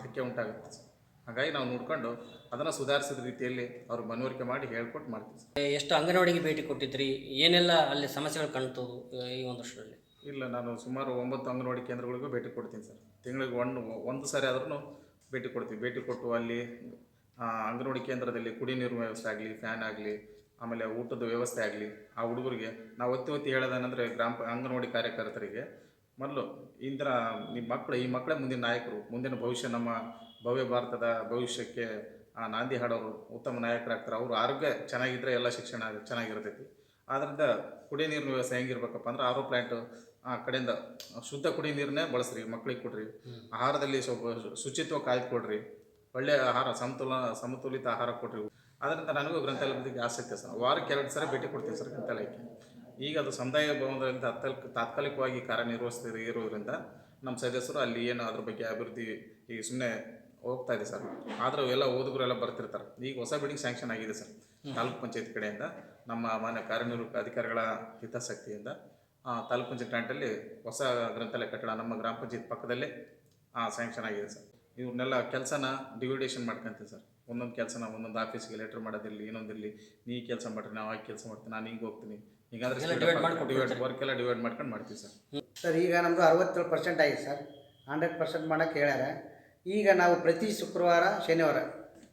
ಧಕ್ಕೆ ಉಂಟಾಗುತ್ತೆ ಸರ್. ಹಾಗಾಗಿ ನಾವು ನೋಡ್ಕೊಂಡು ಅದನ್ನು ಸುಧಾರಿಸಿದ ರೀತಿಯಲ್ಲಿ ಅವ್ರು ಮನವರಿಕೆ ಮಾಡಿ ಹೇಳ್ಕೊಟ್ಟು ಮಾಡ್ತೀವಿ ಸರ್. ಎಷ್ಟು ಅಂಗನವಾಡಿಗೆ ಭೇಟಿ ಕೊಟ್ಟಿದ್ರಿ? ಏನೆಲ್ಲ ಅಲ್ಲಿ ಸಮಸ್ಯೆಗಳು ಕಾಣ್ತು ಈ ಒಂದು ವರ್ಷದಲ್ಲಿ? ಇಲ್ಲ ನಾನು ಸುಮಾರು ಒಂಬತ್ತು ಅಂಗನವಾಡಿ ಕೇಂದ್ರಗಳಿಗೂ ಭೇಟಿ ಕೊಡ್ತೀನಿ ಸರ್. ತಿಂಗಳಿಗೆ ಒಂದು ಒಂದು ಸಾರಿ ಆದ್ರೂ ಭೇಟಿ ಕೊಡ್ತೀವಿ. ಭೇಟಿ ಕೊಟ್ಟು ಅಲ್ಲಿ ಅಂಗನವಾಡಿ ಕೇಂದ್ರದಲ್ಲಿ ಕುಡಿ ನೀರು ವ್ಯವಸ್ಥೆ ಆಗಲಿ, ಫ್ಯಾನ್ ಆಗಲಿ, ಆಮೇಲೆ ಊಟದ ವ್ಯವಸ್ಥೆ ಆಗಲಿ, ಆ ಹುಡುಗರಿಗೆ ನಾವು ಒತ್ತಿ ಒತ್ತಿ ಹೇಳೋದೇನೆಂದರೆ ಗ್ರಾಮ ಅಂಗನವಾಡಿ ಕಾರ್ಯಕರ್ತರಿಗೆ ಮೊದಲು ಇಂದ್ರ ನಿಮ್ಮ ಮಕ್ಕಳು ಈ ಮಕ್ಕಳೇ ಮುಂದಿನ ನಾಯಕರು. ಮುಂದಿನ ಭವಿಷ್ಯ ನಮ್ಮ ಭವ್ಯ ಭಾರತದ ಭವಿಷ್ಯಕ್ಕೆ, ಆ, ನಾಂದಿ ಹಾಡೋರು, ಉತ್ತಮ ನಾಯಕರಾಗ್ತಾರೆ. ಅವರು ಆರೋಗ್ಯ ಚೆನ್ನಾಗಿದ್ದರೆ ಎಲ್ಲ ಶಿಕ್ಷಣ ಚೆನ್ನಾಗಿರ್ತೈತಿ. ಆದ್ದರಿಂದ ಕುಡಿಯ ನೀರಿನ ವ್ಯವಸ್ಥೆ ಹೆಂಗಿರ್ಬೇಕಪ್ಪ ಅಂದ್ರೆ ಆರೋ ಪ್ಲ್ಯಾಂಟ್ ಆ ಕಡೆಯಿಂದ ಶುದ್ಧ ಕುಡಿ ನೀರನ್ನೇ ಬಳಸ್ರಿ ಮಕ್ಕಳಿಗೆ ಕೊಡ್ರಿ. ಆಹಾರದಲ್ಲಿ ಸ್ವಲ್ಪ ಶುಚಿತ್ವ ಕಾಯ್ದುಕೊಡ್ರಿ ಒಳ್ಳೆಯ ಆಹಾರ, ಸಮತೋಲ, ಸಮತೋಲಿತ ಆಹಾರ ಕೊಡ್ರಿ. ಅದರಿಂದ ನನಗೂ ಗ್ರಂಥಾಲಯ ಬಗ್ಗೆ ಆಸಕ್ತಿ ಸರ್. ವಾರಕ್ಕೆ ಎರಡು ಸಾರಿ ಭೇಟಿ ಕೊಡ್ತೀನಿ ಸರ್ ಗ್ರಂಥಾಲಯಕ್ಕೆ. ಈಗ ಅದು ಸಮುದಾಯ ಭವನದಲ್ಲಿ ತಾತ್ಕಾಲಿಕ ತಾತ್ಕಾಲಿಕವಾಗಿ ಕಾರ್ಯನಿರ್ವಹಿಸ್ತಿರೋ ಇರೋದ್ರಿಂದ ನಮ್ಮ ಸದಸ್ಯರು ಅಲ್ಲಿ ಏನು ಅದ್ರ ಬಗ್ಗೆ ಅಭಿವೃದ್ಧಿ ಈಗ ಸುಮ್ಮನೆ ಹೋಗ್ತಾ ಇದೆ ಸರ್. ಆದರೂ ಎಲ್ಲ ಓದುಗರೆಲ್ಲ ಬರ್ತಿರ್ತಾರೆ. ಈಗ ಹೊಸ ಬಿಲ್ಡಿಂಗ್ ಸ್ಯಾಂಕ್ಷನ್ ಆಗಿದೆ ಸರ್. ತಾಲೂಕ್ ಪಂಚಾಯತ್ ಕಡೆಯಿಂದ ನಮ್ಮ ಮಾನ್ಯ ಕಾರ್ಯನಿರ್ವಾಹಕ ಅಧಿಕಾರಿಗಳ ಹಿತಾಸಕ್ತಿಯಿಂದ. ತಾಲೂಕ್ ಪಂಚಾಯತ್ ಗ್ರಾಂಟಲ್ಲಿ ಹೊಸ ಗ್ರಂಥಾಲಯ ಕಟ್ಟಡ ನಮ್ಮ ಗ್ರಾಮ ಪಂಚಾಯತ್ ಪಕ್ಕದಲ್ಲೇ ಸ್ಯಾಂಕ್ಷನ್ ಆಗಿದೆ ಸರ್. ಇವ್ರನ್ನೆಲ್ಲ ಕೆಲಸನ ಡಿವಿಡೇಷನ್ ಮಾಡ್ಕೊಂತೀವಿ ಸರ್. ಒಂದೊಂದು ಕೆಲಸನ ಒಂದೊಂದು ಆಫೀಸ್ಗೆ ಲೆಟ್ರ್ ಮಾಡೋದಿರಲಿ ಇನ್ನೊಂದಿರಲಿ ನೀ ಕೆಲಸ ಮಾಡ್ರಿ ನಾವು ಆಗಿ ಕೆಲಸ ಮಾಡ್ತೀನಿ ನಾನು ಹಿಂಗೆ ಹೋಗ್ತೀನಿ. ಹೀಗಾದ್ರೆ ಡಿವೈಡ್ ವರ್ಕ್ ಎಲ್ಲ ಡಿವೈಡ್ ಮಾಡ್ಕೊಂಡು ಮಾಡ್ತೀವಿ ಸರ್. ಸರ್ ಈಗ ನಮ್ಮದು ಅರವತ್ತೇಳು ಪರ್ಸೆಂಟ್ ಆಗಿದೆ ಸರ್. ಹಂಡ್ರೆಡ್ ಪರ್ಸೆಂಟ್ ಮಾಡೋಕ್ಕೆ ಹೇಳ್ಯಾರ. ಈಗ ನಾವು ಪ್ರತಿ ಶುಕ್ರವಾರ ಶನಿವಾರ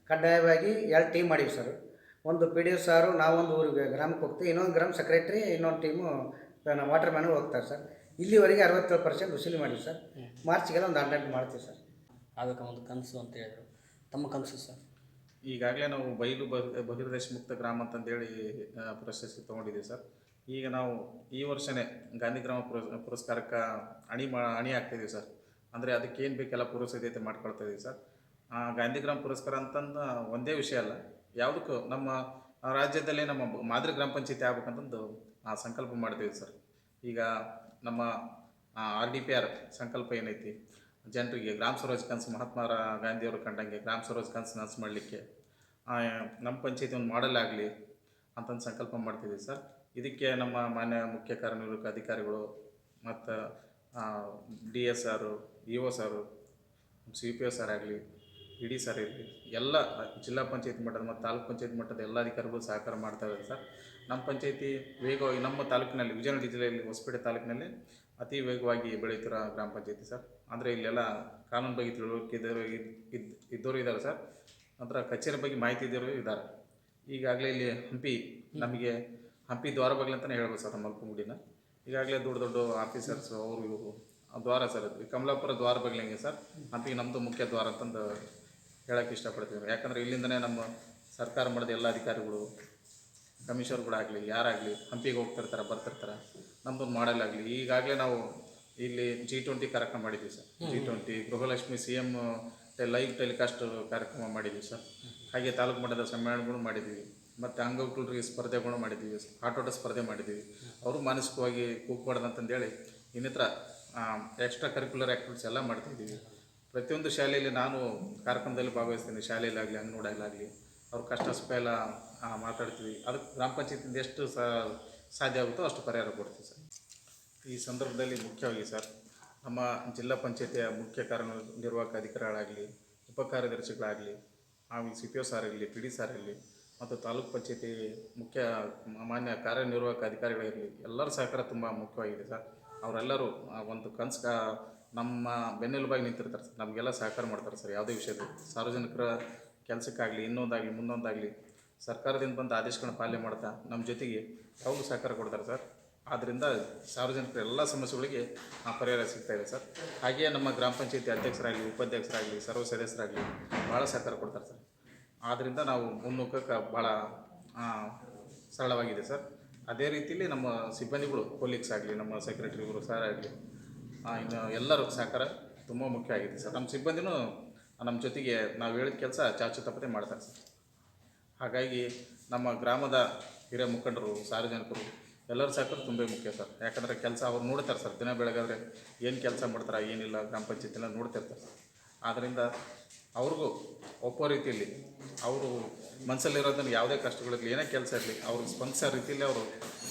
ಕಡ್ಡಾಯವಾಗಿ ಎರಡು ಟೀಮ್ ಮಾಡೀವಿ ಸರ್. ಒಂದು ಪಿ ಡಿ ಎಫ್ ಸಾರು ನಾವೊಂದು ಊರಿಗೆ ಗ್ರಾಮಕ್ಕೆ ಹೋಗ್ತೀವಿ. ಇನ್ನೊಂದು ಗ್ರಾಮ ಸೆಕ್ರೆಟ್ರಿ ಇನ್ನೊಂದು ಟೀಮು ವಾಟರ್ ಮ್ಯಾನು ಹೋಗ್ತಾರೆ ಸರ್. ಇಲ್ಲಿವರೆಗೆ ಅರವತ್ತೇಳು ಪರ್ಸೆಂಟ್ ವಸೂಲಿ ಮಾಡೀವಿ ಸರ್. ಮಾರ್ಚ್ಗೆಲ್ಲ ಒಂದು ಹಂಡ್ರೆಡ್ ಮಾಡ್ತೀವಿ ಸರ್. ಅದಕ್ಕೆ ಒಂದು ಕನಸು ಅಂತ ಹೇಳಿದ್ರು. ತಮ್ಮ ಕನಸು ಸರ್? ಈಗಾಗಲೇ ನಾವು ಬಯಲು ಬಹ ಬಹಿರ್ದೇಶ ಮುಕ್ತ ಗ್ರಾಮ ಅಂತಂದೇಳಿ ಪ್ರಶಸ್ತಿ ತೊಗೊಂಡಿದ್ದೀವಿ ಸರ್. ಈಗ ನಾವು ಈ ವರ್ಷವೇ ಗಾಂಧಿ ಗ್ರಾಮ ಪುರಸ್ ಪುರಸ್ಕಾರಕ್ಕೆ ಅಣಿ ಮಾ ಅಣಿ ಆಗ್ತಾಯಿದ್ದೀವಿ ಸರ್. ಅಂದರೆ ಅದಕ್ಕೆ ಏನು ಬೇಕೆಲ್ಲ ಪೂರ್ವಸಿದ್ಧತೆ ಮಾಡ್ಕೊಳ್ತಾ ಇದ್ದೀವಿ ಸರ್. ಗಾಂಧಿ ಗ್ರಾಮ ಪುರಸ್ಕಾರ ಅಂತಂದು ಒಂದೇ ವಿಷಯ ಅಲ್ಲ. ಯಾವುದಕ್ಕೂ ನಮ್ಮ ರಾಜ್ಯದಲ್ಲೇ ನಮ್ಮ ಮಾದರಿ ಗ್ರಾಮ ಪಂಚಾಯತಿ ಆಗ್ಬೇಕಂತಂದು ಆ ಸಂಕಲ್ಪ ಮಾಡ್ತೀವಿ ಸರ್. ಈಗ ನಮ್ಮ ಆರ್ ಡಿ ಪಿ ಆರ್ ಸಂಕಲ್ಪ ಏನೈತಿ? ಜನರಿಗೆ ಗ್ರಾಮ ಸ್ವರಾಜ್ ಕನಸು ಮಹಾತ್ಮ ಗಾಂಧಿಯವರು ಕಂಡಂಗೆ ಗ್ರಾಮ ಸ್ವರಾಜ್ ಕನಸು ನನಸು ಮಾಡಲಿಕ್ಕೆ ನಮ್ಮ ಪಂಚಾಯತಿ ಒಂದು ಮಾಡೆಲ್ ಆಗಲಿ ಅಂತಂದು ಸಂಕಲ್ಪ ಮಾಡ್ತಿದ್ದೀವಿ ಸರ್. ಇದಕ್ಕೆ ನಮ್ಮ ಮಾನ್ಯ ಮುಖ್ಯ ಕಾರ್ಯನಿರ್ವಾಹಕ ಅಧಿಕಾರಿಗಳು ಮತ್ತು D S R, E O sir C P O sir ಆಗಲಿ ಇ ಡಿ ಸರ್ ಇಲ್ಲಿ ಎಲ್ಲ ಜಿಲ್ಲಾ ಪಂಚಾಯತ್ ಮಟ್ಟದ ಮತ್ತು ತಾಲೂಕು ಪಂಚಾಯತ್ ಮಟ್ಟದ ಎಲ್ಲ ಅಧಿಕಾರಿಗಳು ಸಹಕಾರ ಮಾಡ್ತಾ ಇದ್ದಾರೆ ಸರ್. ನಮ್ಮ ಪಂಚಾಯತಿ ವೇಗವಾಗಿ ನಮ್ಮ ತಾಲೂಕಿನಲ್ಲಿ ವಿಜಯನಗರ ಜಿಲ್ಲೆಯಲ್ಲಿ ಹೊಸಪೇಟೆ ತಾಲೂಕಿನಲ್ಲಿ ಅತಿ ವೇಗವಾಗಿ ಬೆಳೆಯುತ್ತಿರೋ ಗ್ರಾಮ ಪಂಚಾಯತಿ ಸರ್. ಅಂದರೆ ಇಲ್ಲೆಲ್ಲ ಕಾನೂನು ಬಗ್ಗೆ ತಿಳುವಳಿಕೆ ಇದ್ದವರು ಇದ್ ಇದ್ದವರು ಇದ್ದಾರೆ ಸರ್. ನಂತರ ಕಚೇರಿ ಬಗ್ಗೆ ಮಾಹಿತಿ ಇದ್ದವರು ಇದ್ದಾರೆ. ಈಗಾಗಲೇ ಇಲ್ಲಿ ಹಂಪಿ ನಮಗೆ ಹಂಪಿ ದ್ವಾರ ಬಗ್ಗೆ ಅಂತಲೇ ಹೇಳ್ಬೋದು ಸರ್ ನಮ್ಮ ಈಗಾಗಲೇ ದೊಡ್ಡ ದೊಡ್ಡ ಆಫೀಸರ್ಸ್ ಅವರು ಇವರು. ದ್ವಾರ ಸರ್ ಕಮಲಾಪುರ ದ್ವಾರ ಬಗ್ಗೆ ಹೆಂಗೆ ಸರ್? ಹಂಪಿಗೆ ನಮ್ಮದು ಮುಖ್ಯ ದ್ವಾರ ಅಂತಂದು ಹೇಳೋಕ್ಕೆ ಇಷ್ಟಪಡ್ತೀವಿ ಯಾಕಂದರೆ ಇಲ್ಲಿಂದನೇ ನಮ್ಮ ಸರ್ಕಾರ ಮಾಡಿದ ಎಲ್ಲ ಅಧಿಕಾರಿಗಳು ಕಮಿಷನರ್ಗಳಾಗಲಿ ಯಾರಾಗಲಿ ಹಂಪಿಗೆ ಹೋಗ್ತಿರ್ತಾರೆ ಬರ್ತಿರ್ತಾರೆ. ನಮ್ಮದೊಂದು ಮಾಡಲಾಗಲಿ ಈಗಾಗಲೇ ನಾವು ಇಲ್ಲಿ ಜಿ ಟ್ವೆಂಟಿ ಕಾರ್ಯಕ್ರಮ ಮಾಡಿದ್ವಿ sir. G twenty Gruhalakshmi C M live telecast ಕಾರ್ಯಕ್ರಮ ಮಾಡಿದ್ವಿ ಸರ್. ಹಾಗೆ ತಾಲೂಕು ಮಟ್ಟದ ಸಮ್ಮೇಳನಗಳು ಮಾಡಿದ್ವಿ. ಮತ್ತು ಅಂಗವಿಕಲರಿಗೆ ಸ್ಪರ್ಧೆಗಳು ಮಾಡಿದ್ವಿ. ಆಟೋಟ ಸ್ಪರ್ಧೆ ಮಾಡಿದ್ವಿ. ಅವರು ಮಾನಸಿಕವಾಗಿ ಕೂಗ್ಬಾರ್ದು ಅಂತಂದೇಳಿ ಇನ್ನಿತರ ಎಕ್ಸ್ಟ್ರಾ ಕರಿಕ್ಯುಲರ್ ಆ್ಯಕ್ಟಿವಿಟೀಸ್ ಎಲ್ಲ ಮಾಡ್ತಿದ್ದೀವಿ. ಪ್ರತಿಯೊಂದು ಶಾಲೆಯಲ್ಲಿ ನಾನು ಕಾರ್ಯಕ್ರಮದಲ್ಲಿ ಭಾಗವಹಿಸ್ತೀನಿ. ಶಾಲೆಯಲ್ಲಾಗಲಿ, ಅಂಗನವಾಡಿಯಲ್ಲಾಗಲಿ. ಅವ್ರ ಕಷ್ಟ, ಸುಖ ಎಲ್ಲ ಮಾತಾಡ್ತೀವಿ. ಅದಕ್ಕೆ ಗ್ರಾಮ ಪಂಚಾಯತಿಂದ ಎಷ್ಟು ಸಾಧ್ಯ ಆಗುತ್ತೋ ಅಷ್ಟು ಪರಿಹಾರ ಕೊಡ್ತೀವಿ ಸರ್. ಈ ಸಂದರ್ಭದಲ್ಲಿ ಮುಖ್ಯವಾಗಿ ಸರ್, ನಮ್ಮ ಜಿಲ್ಲಾ ಪಂಚಾಯತಿಯ ಮುಖ್ಯ ಕಾರ್ಯನಿರ್ವಾಹಕ ಅಧಿಕಾರಿಗಳಾಗಲಿ ಉಪ ಕಾರ್ಯದರ್ಶಿಗಳಾಗಲಿ ಆಮೇಲೆ ಸಿ ಪಿ ಒ ಸಾರ್ ಇರಲಿ, ಪಿ ಡಿ ಸಾರ್ ಇರಲಿ, ಮತ್ತು ತಾಲೂಕು ಪಂಚಾಯತಿ ಮುಖ್ಯ, ಮಾನ್ಯ ಕಾರ್ಯನಿರ್ವಾಹಕ ಅಧಿಕಾರಿಗಳಿರಲಿ ಎಲ್ಲರ ಸಹಕಾರ ತುಂಬ ಮುಖ್ಯವಾಗಿದೆ ಸರ್. ಅವರೆಲ್ಲರೂ ಒಂದು ಕನ್ಸು ನಮ್ಮ ಬೆನ್ನೆಲುಬಾಗಿ ನಿಂತಿರ್ತಾರೆ ಸರ್. ನಮಗೆಲ್ಲ ಸಹಕಾರ ಮಾಡ್ತಾರೆ ಸರ್, ಯಾವುದೇ ವಿಷಯದ ಸಾರ್ವಜನಿಕರ ಕೆಲಸಕ್ಕಾಗಲಿ, ಇನ್ನೊಂದಾಗಲಿ ಮುಂದೊಂದಾಗಲಿ ಸರ್ಕಾರದಿಂದ ಬಂದ ಆದೇಶಗಳನ್ನ ಪಾಲನೆ ಮಾಡ್ತಾ ನಮ್ಮ ಜೊತೆಗೆ ಯಾವಾಗಲೂ ಸಹಕಾರ ಕೊಡ್ತಾರೆ ಸರ್. ಆದ್ದರಿಂದ ಸಾರ್ವಜನಿಕರ ಎಲ್ಲ ಸಮಸ್ಯೆಗಳಿಗೆ ಪರಿಹಾರ ಸಿಗ್ತಾ ಇದೆ ಸರ್. ಹಾಗೆಯೇ ನಮ್ಮ ಗ್ರಾಮ ಪಂಚಾಯತಿ ಅಧ್ಯಕ್ಷರಾಗಲಿ, ಉಪಾಧ್ಯಕ್ಷರಾಗಲಿ ಸರ್ವ ಸದಸ್ಯರಾಗಲಿ ಭಾಳ ಸಹಕಾರ ಕೊಡ್ತಾರೆ ಸರ್. ಆದ್ದರಿಂದ ನಾವು ಮುನ್ನುಗ್ಗಕ್ಕೆ ಭಾಳ ಸರಳವಾಗಿದೆ ಸರ್. ಅದೇ ರೀತಿಯಲ್ಲಿ ನಮ್ಮ ಸಿಬ್ಬಂದಿಗಳು ಪೊಲೀಸ್ ಆಗಲಿ ನಮ್ಮ ಸೆಕ್ರೆಟರಿಗಳು, ಸರ್ ಆಗಲಿ ಇನ್ನು ಎಲ್ಲರೂ ಸಹಕಾರ ತುಂಬ ಮುಖ್ಯ ಆಗಿದೆ ಸರ್. ನಮ್ಮ ಸಿಬ್ಬಂದಿನೂ ನಮ್ಮ ಜೊತೆಗೆ ನಾವು ಹೇಳಿದ ಕೆಲಸ ಚಾಚು ತಪ್ಪದೆ ಮಾಡ್ತಾರೆ ಸರ್. ಹಾಗಾಗಿ ನಮ್ಮ ಗ್ರಾಮದ ಹಿರಿಯ ಮುಖಂಡರು, ಸಾರ್ವಜನಿಕರು, ಎಲ್ಲರ ಸಹಕಾರ ತುಂಬ ಮುಖ್ಯ ಸರ್. ಯಾಕಂದರೆ ಕೆಲಸ ಅವ್ರು ನೋಡ್ತಾರೆ ಸರ್. ದಿನ ಬೆಳಗಾದರೆ ಏನು ಕೆಲಸ ಮಾಡ್ತಾರೆ, ಏನಿಲ್ಲ, ಗ್ರಾಮ ಪಂಚಾಯತಿನ ನೋಡ್ತಿರ್ತಾರೆ ಸರ್. ಆದ್ದರಿಂದ ಅವ್ರಿಗೂ ಒಪ್ಪೋ ರೀತಿಯಲ್ಲಿ ಅವರು ಮನಸ್ಸಲ್ಲಿರೋದನ್ನು ಯಾವುದೇ ಕಷ್ಟಗಳಿರಲಿ, ಏನೇ ಕೆಲಸ ಇರಲಿ, ಅವ್ರಿಗೆ ಸ್ಪಂದಿಸೋ ರೀತಿಯಲ್ಲಿ ಅವರು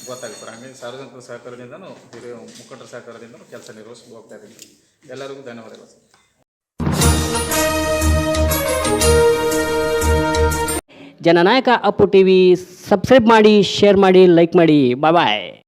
ಗೊತ್ತಾಗ್ತಾರೆ ಹಾಗಾಗಿ ಸಾರ್ವಜನಿಕರ ಸಹಕಾರದಿಂದನೂ, ಹಿರಿಯ ಮುಖಂಡರ ಸಹಕಾರದಿಂದನೂ ಕೆಲಸ ನಿರ್ವಹಿಸಿ ಹೋಗ್ತಾ ಇದ್ದೀನಿ. ಎಲ್ಲರಿಗೂ ಧನ್ಯವಾದಗಳು sir. Jananayaka Appu T V subscribe ಮಾಡಿ, ಶೇರ್ ಮಾಡಿ, ಲೈಕ್ ಮಾಡಿ. ಬಾಯ್.